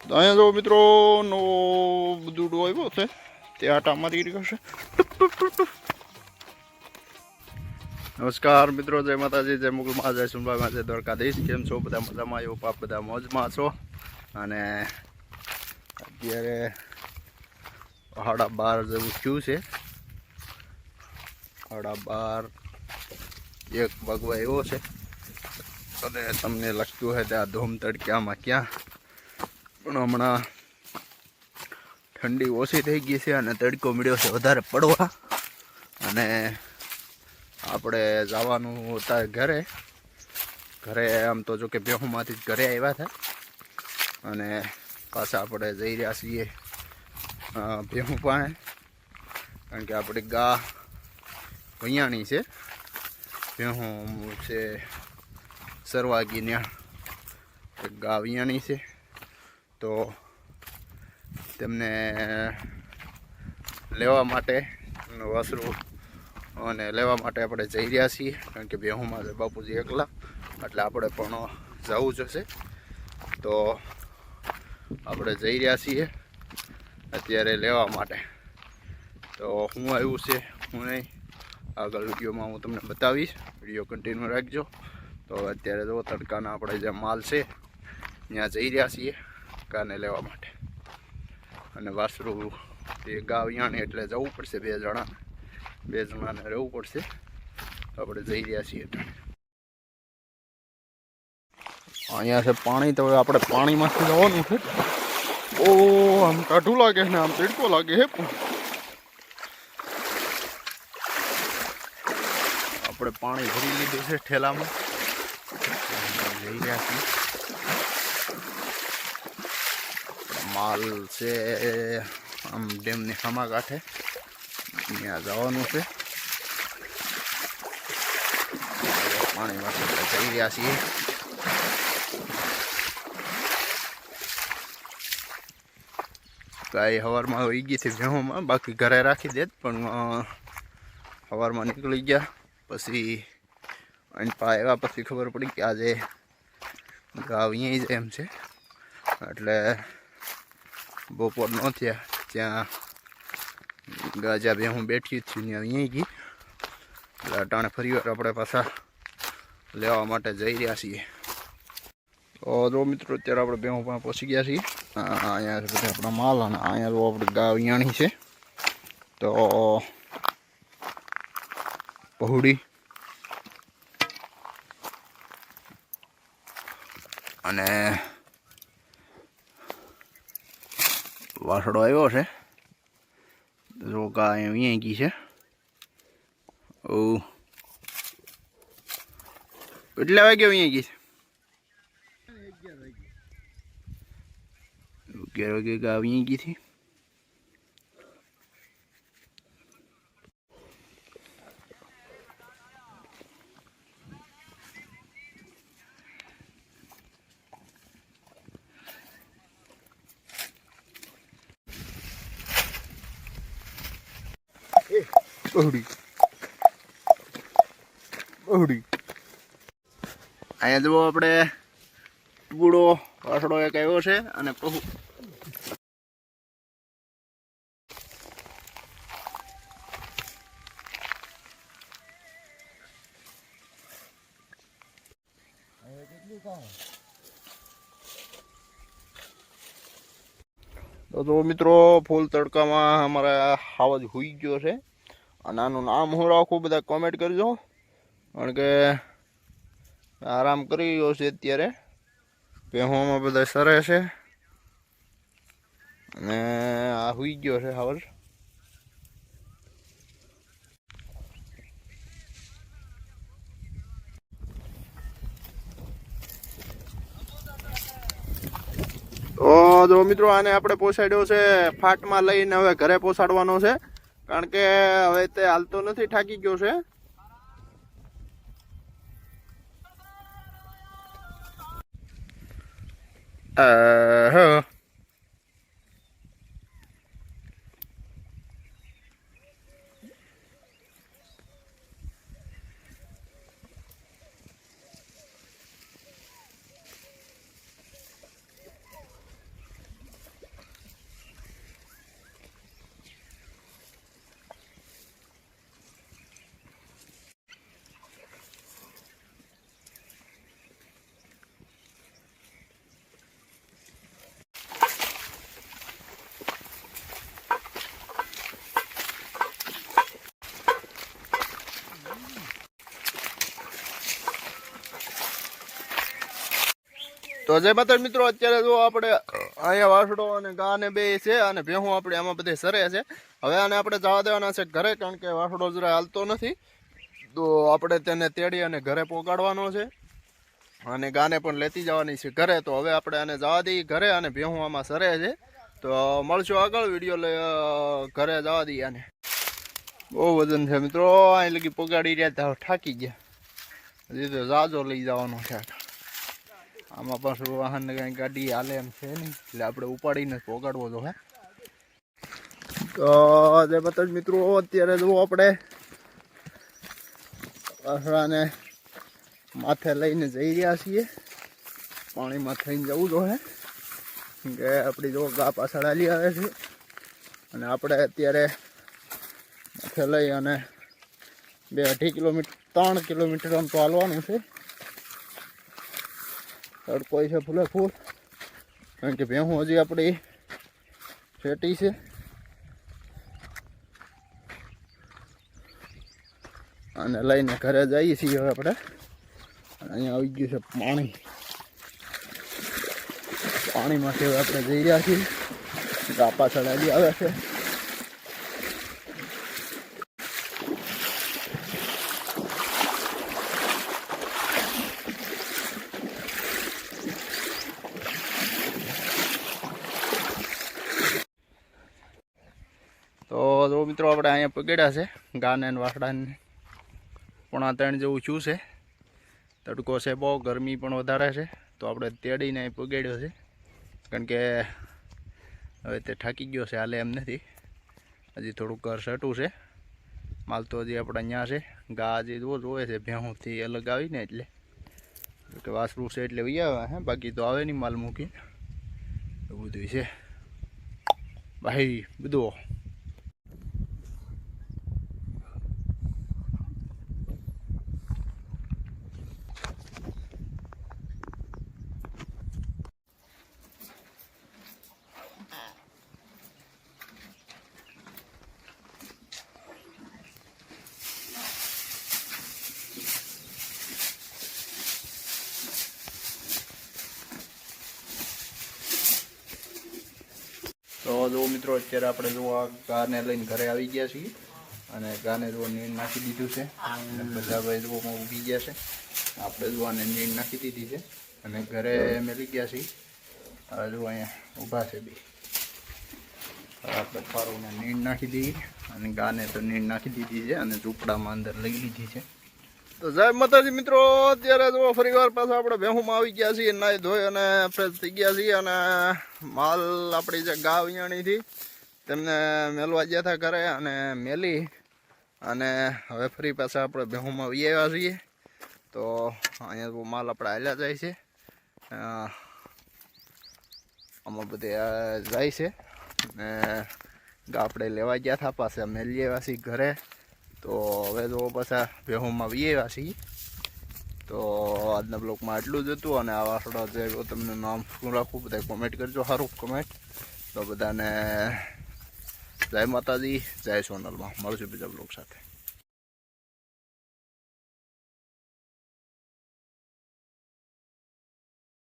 તો અહીંયા જો મિત્રો. નો દૂડો આવ્યો છે તે આટા મારી રહ્યો છે નમસ્કાર મિત્રો, જય માતાજી, જય મુગલમાં જય સુનભાઈમાં જય દ્વારકાધીશ. કેમ છો બધા મજામાં? એવું પાપ બધા મોજમાં છો. અને અત્યારે સાડા બાર જેવું થયું છે. સાડા બાર એક ભગવા એવો છે. અને તમને લખતું હોય ત્યાં ધૂમ તડક્યામાં ક્યાં? પણ હમણાં ઠંડી ઓછી થઈ ગઈ છે અને તડકો મળ્યો છે વધારે પડવા. અને આપણે જવાનું હતા ઘરે. ઘરે આમ તો જો કે બેહુમાંથી જ ઘરે આવ્યા હતા. અને પાછા આપણે જઈ રહ્યા છીએ ભેહું પાસે કારણ કે આપણી ગા વૈયાણી છે. ભેહું છે સરવાગી ન્યા ગા વૈયાણી છે. તો તેમને લેવા માટે વાસરું અને લેવા માટે આપણે જઈ રહ્યા છીએ, કારણ કે બેહુમાં બાપુજી એકલા, એટલે આપણે પણ જવું જશે તો આપણે જઈ રહ્યા છીએ અત્યારે લેવા માટે. તો હું આવ્યું છે, હું નહીં. આગળ વિડીયોમાં હું તમને બતાવીશ. વીડિયો કન્ટિન્યુ રાખજો. તો અત્યારે જો તડકાના આપણે જે માલ છે, ત્યાં જઈ રહ્યા છીએ કાને લેવા માટે. અને વાસરું એ ગાવ યાણે એટલે જવું પડશે બે જણા. બે જણાને રહેવું પડશે. આપણે જઈ રહ્યા છીએ અહીંયા છે પાણી, તો આપણે પાણીમાંથી જવાનું છે. ઓ, આમ કાઢું લાગે ને, આમ તીડકો લાગે હે પણ. આપણે પાણી ભરી લીધું છે ઠેલામાં. જઈ રહ્યા છીએ. માલ છે આમ ડેમની સામા કાંઠે ત્યાં જવાનું છે. પાણીમાંથી જઈ રહ્યા છીએ. ગાય સવારમાં વહી ગઈ હતી ભેહોમાં બાકી ઘરે રાખી દેત, પણ હવારમાં નીકળી ગયા. પછી અહીં પા આવ્યા પછી ખબર પડી કે આજે ગાવ અહીંયા જ એમ છે. એટલે બપોર ન થયા, ત્યાં ગાજા બે હું બેઠી જ છું ત્યાં અહીંયા ગઈ એટલે અટાણે ફરી વાર આપણે પાછા લેવા માટે જઈ રહ્યા છીએ. તો મિત્રો, અત્યારે આપણે બે પણ પહોંચી ગયા છીએ. અહીંયા બધા આપણા માલ અને અહીંયા જો આપણે ગા વિયાણી છે. તો પહોડી અને વાસડો આવ્યો છે. ગા અહીંયા ગઈ છે ઓ કેટલા વાગે અહીંયા ગઈ છે અગિયાર વાગે કા અહીંયા ગઈ બહુડી. બહુડી. અહીંયા જુઓ આપણે ટુકડો વાસડો એક આવ્યો છે અને પહુ તો મિત્રો, ફૂલ તડકામાં અમારા હાવજ હોઈ ગયો છે. અને આનું નામ હું રાખું બધા કોમેન્ટ કરજો કારણ કે આરામ કરી રહ્યો છે અત્યારે. પહેવામાં બધા સરે છે. અને આ હુઈ ગયો છે હાવજ તો મિત્રો, આને આપણે પોસાડ્યો છે ફાટમાં લઈને હવે ઘરે પહોંચાડવાનો છે. કારણ કે હવે તે હાલતો નથી થાકી ગયો છે. Uh, તો માતા મિત્રો, અત્યારે જો આપણે અહીંયા વાસડો અને ગા ને બે છે અને ભેહું આપણે આમાં બધે સરે છે. હવે આને આપણે જવા દેવાના છે ઘરે, કારણ કે વાસડો જરા હાલતો નથી. તો આપણે તેને તેડી અને ઘરે પહોંચાડવાનો છે. અને ગાને પણ લેતી જવાની છે ઘરે. તો હવે આપણે આને જવા દઈએ ઘરે અને ભેહું આમાં સરે છે. તો મળશું આગળ વીડિયો લઈ ઘરે જવા દઈએ આને. બહુ વજન છે મિત્રો, અહીં લગી પગાડી રહ્યા થાકી ગયા. હજી તો જાજો લઈ જવાનો છે. આમાં પાછું વાહન ને કઈ ગાડી હાલે એમ છે નહીં. એટલે આપણે ઉપાડીને જ પોગાડવો તો હે. તો જે બધા મિત્રો, અત્યારે જો આપણે. વાસણાને માથે લઈને જઈ રહ્યા છીએ. પાણીમાં થઈને જવું જો હે. કે આપણી જો ગા પાછળ હાલી આવે છે. અને આપણે અત્યારે માથે લઈ અને બે અઢી કિલોમીટર ત્રણ કિલોમીટર આમ તો હાલવાનું છે. તડકો છે ફૂલે ફૂલ. કારણ કે ભેહું હજી આપણી ફેટી છે. અને લઈને ઘરે જઈએ છીએ હવે આપણે. અહીંયા આવી ગયું છે પાણી. પાણીમાંથી હવે આપણે જઈ રહ્યા છીએ. ગા પાછળ હજી આવે છે તો જો મિત્રો આપણે અહીંયા પગડ્યા છે, ગાને ને વાસડાને. પોણા ત્રણ જેવું છું છે. તડકો છે બહુ, ગરમી પણ વધારે છે. તો આપણે તેડીને અહીં પગડ્યો છે. કારણ કે હવે તે થાકી ગયો છે, હાલે એમ નથી. હજી થોડુંક ઘર સટું છે. માલ તો હજી આપણે અહીંયા છે. ગા હજી રોજ હોય છે, ભેહુંથી અલગ આવીને એટલે. કે વાસરું છે એટલે વહી આવે, હે, બાકી તો આવે નહીં માલ મૂકીને. એવું બધું છે. ભાઈ, બધું તો જો મિત્રો, અત્યારે આપણે જો આ ગાને લઈને ઘરે આવી ગયા છીએ અને ગાને જો નીણ નાખી દીધું છે. બધા ભાઈ જો ઊભી ગયા છે. આપણે જો આને નીણ નાખી દીધી છે અને ઘરે મેલી ગયા છીએ. હવે જો અહીંયા ઊભા છે બી. આપણે ફારોને નીણ નાખી દીધી અને ગાને તો નીણ નાખી દીધી છે અને ઝૂંપડામાં અંદર લઈ લીધી છે. તો જય માતાજી મિત્રો, અત્યારે જો ફરી વાર પાછા આપણે ભેહુમાં આવી ગયા છીએ, નાઈ ધોઈ અને ફ્રેશ થઈ ગયા છીએ અને માલ આપણી જે ગા વિયાણીથી તેમને મેલવા ગયા હતા ઘરે અને મેલી અને હવે ફરી પાછા આપણે ભેહુમાં આવી આવ્યા છીએ. તો અહીંયા માલ આપણે હાલ્યા જાય છે. આમાં બધે જાય છે. ને ગા આપણે લેવા ગયા હતા મેલી આવ્યા છીએ ઘરે. તો હવે તો પાછા ભેહુમાં વી આવ્યા છીએ. તો આજના બ્લોગમાં આટલું જ હતું અને આ થોડા જે તમને નામ શું રાખવું બધા કોમેન્ટ કરજો, સારું કોમેન્ટ તો બધાને જય માતાજી, જય સોનલમાં. મળશું બીજા બ્લોગ સાથે.